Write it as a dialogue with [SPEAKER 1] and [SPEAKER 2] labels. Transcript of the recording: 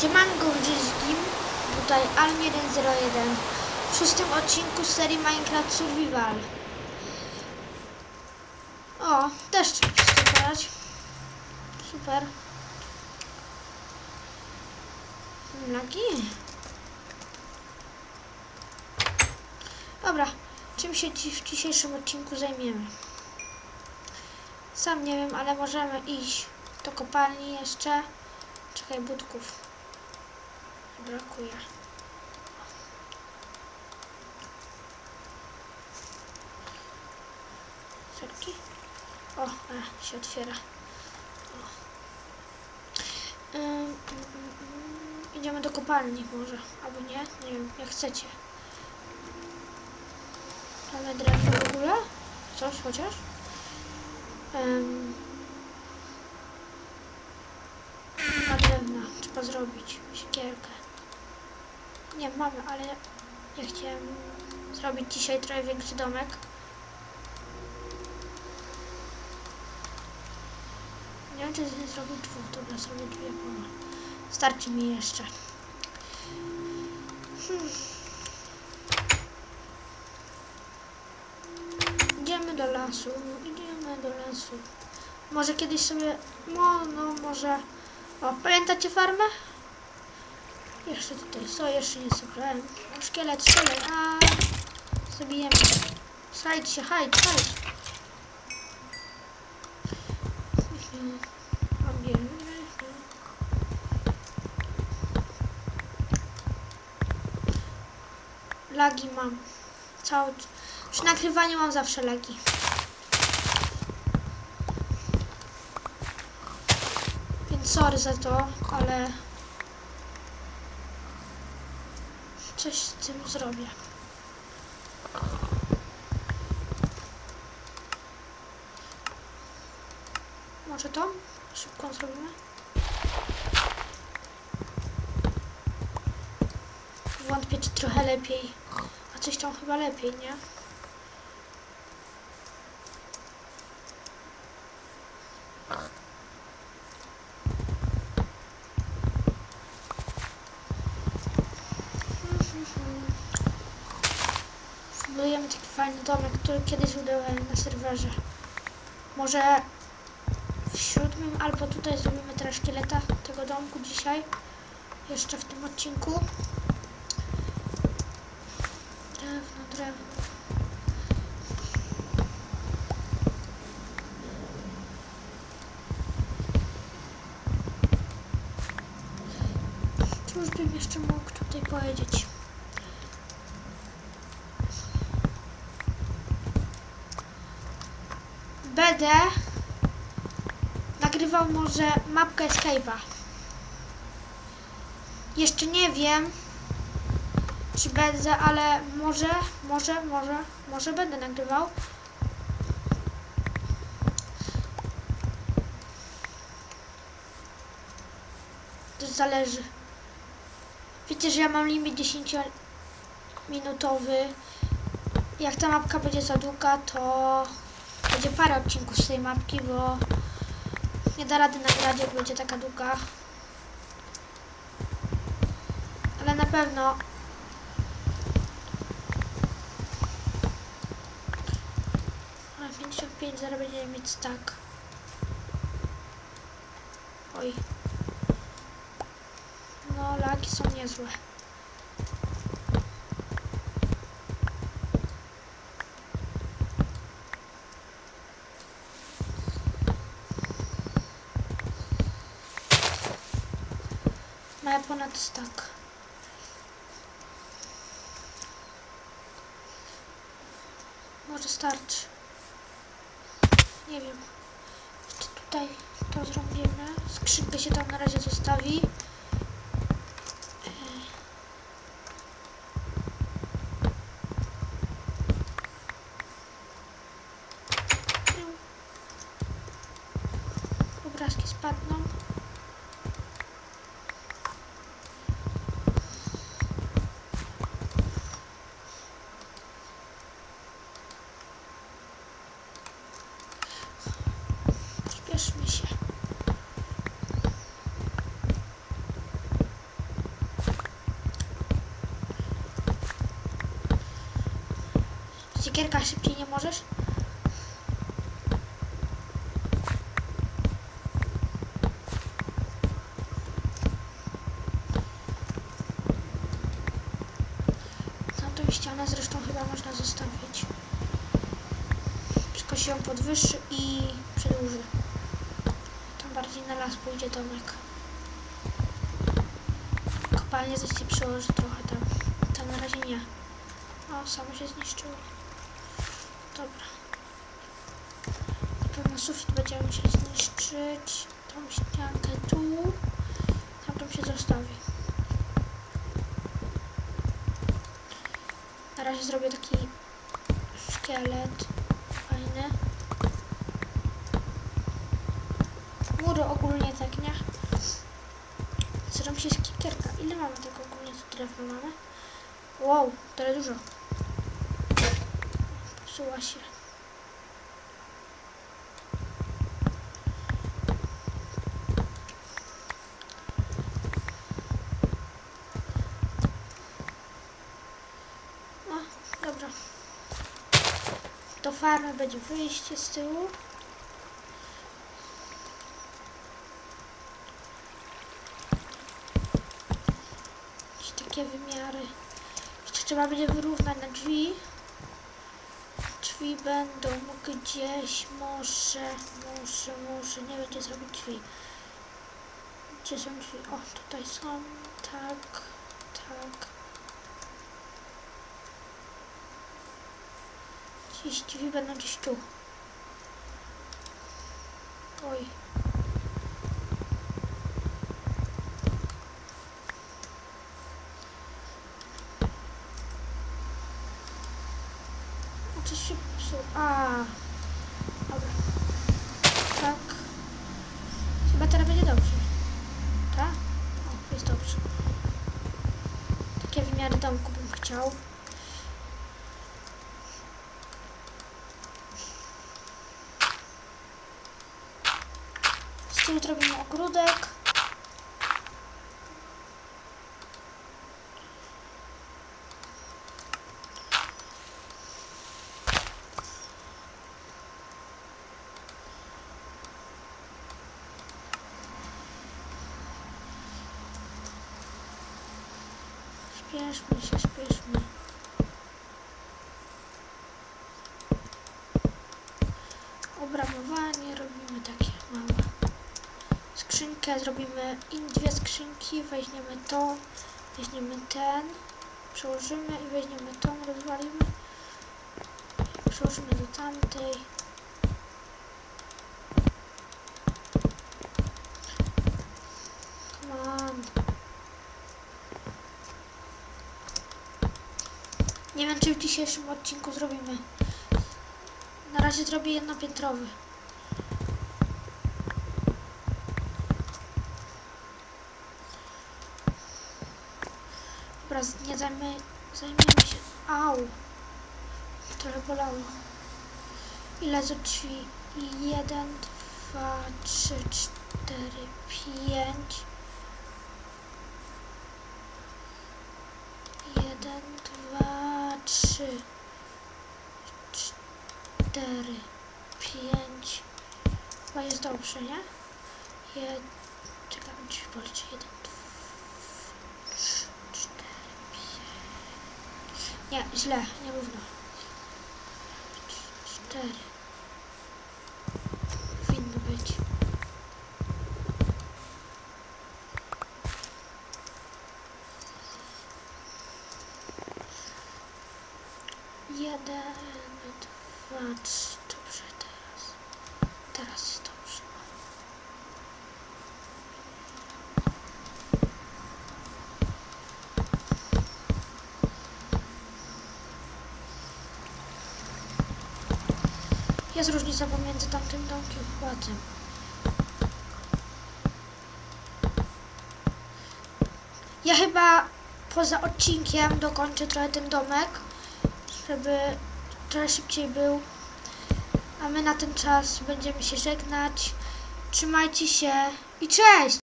[SPEAKER 1] Siemanko wszystkim, tutaj Almi101 w szóstym odcinku serii Minecraft Survival. O, deszcz przestał padać. Super. Lagi. Dobra, czym się w dzisiejszym odcinku zajmiemy? Sam nie wiem, ale możemy iść do kopalni jeszcze. Czekaj, budków. Brakuje. Serki? O, a, się otwiera. Ym, ym, ym, ym. Idziemy do kopalni może, albo nie, nie wiem, jak chcecie. Mamy drewno w ogóle? Coś chociaż? Ma drewna, trzeba zrobić siekierkę. Nie, mamy, ale ja chciałem zrobić dzisiaj trochę większy domek. Nie wiem, czy zrobić dwóch. Dobra, zrobię dwie pola. Starczy mi jeszcze. Hmm. Idziemy do lasu. Idziemy do lasu. Może kiedyś sobie... No, no, może... O, pamiętacie farmę? Jeszcze tutaj co? Jeszcze nie. O, szkielet, szkielet, a Zabijemy. Sajdź się, hajdź, hajdź. Lagi mam. Cały... Przy nagrywaniu mam zawsze lagi. Więc sorry za to, ale coś z tym zrobię. Może to? Szybko zrobimy. Wątpię, czy trochę lepiej. A coś tam chyba lepiej, nie? Budujemy taki fajny domek, który kiedyś budowałem na serwerze. Może w siódmym albo tutaj zrobimy teraz szkieleta tego domku dzisiaj. Jeszcze w tym odcinku. Drewno, drewno. Cóż bym jeszcze mógł tutaj powiedzieć? Będę nagrywał może mapkę Escape'a. Jeszcze nie wiem, czy będę, ale może, może, może, może będę nagrywał. To zależy. Wiecie, że ja mam limit 10 minutowy. Jak ta mapka będzie za długa, to będzie parę odcinków z tej mapki, bo nie da rady nagrać, jak będzie taka długa. Ale na pewno A 55 zaraz będziemy mieć tak. Oj. No, lagi są niezłe. Ponad stak. Może starczy. Nie wiem. Jeszcze tutaj to zrobimy. Skrzynkę się tam na razie zostawi. Yy. Obrazki spadną. Spieszmy się. Siekierka szybciej nie możesz? Tamtą ścianę zresztą chyba można zostawić. Tylko się ją podwyższy i przedłuży. Tam bardziej na las pójdzie domek. Kopalnie zaś się przyłoży trochę tam. Tam na razie nie. O, samo się zniszczyło. Dobra. Na pewno będziemy musieli zniszczyć. Tą ściankę tu. Tamtą się zostawi. Na razie zrobię taki szkielet. Fajny. Mury ogólnie tak, nie? Zrobię się skikierka. Ile mamy tego ogólnie tu drewna mamy? Wow, tyle dużo. Psuła się. O, dobra. Do farmy będzie wyjście z tyłu. Jakieś takie wymiary. Jeszcze trzeba będzie wyrównać na drzwi. Drzwi będą gdzieś, może, może, może, nie gdzie zrobić drzwi. Gdzie są drzwi? O, tutaj są, tak, tak. Gdzieś drzwi będą gdzieś tu. Oj. Coś się psuło. A. Dobra. Tak. Chyba teraz będzie dobrze. Tak? O, jest dobrze. Takie wymiary domku bym chciał. Z tyłu zrobimy ogródek. Śpieszmy się, śpieszmy. Obramowanie robimy takie małe. Skrzynkę zrobimy i dwie skrzynki, weźmiemy to, weźmiemy ten, przełożymy i weźmiemy tą, rozwalimy. Przełożymy do tamtej. w dzisiejszym odcinku zrobimy. Na razie zrobię jednopiętrowy. Dobra, nie zajmiemy się... Au! Trochę bolało. Ile z drzwi? 1, 2, 3, 4, 5... cztery, pięć. Chyba jest dobrze, nie? Jed... Czekam, drzwi policzę. Jeden, trzy, cztery, pięć. Nie, źle, nierówno. Cz- Cztery. Dwa, trzy. Dobrze, teraz. Teraz jest dobrze. Jest różnica pomiędzy tamtym domkiem a tym. Ja chyba poza odcinkiem dokończę trochę ten domek, żeby trochę szybciej był. A my na ten czas będziemy się żegnać. Trzymajcie się i cześć!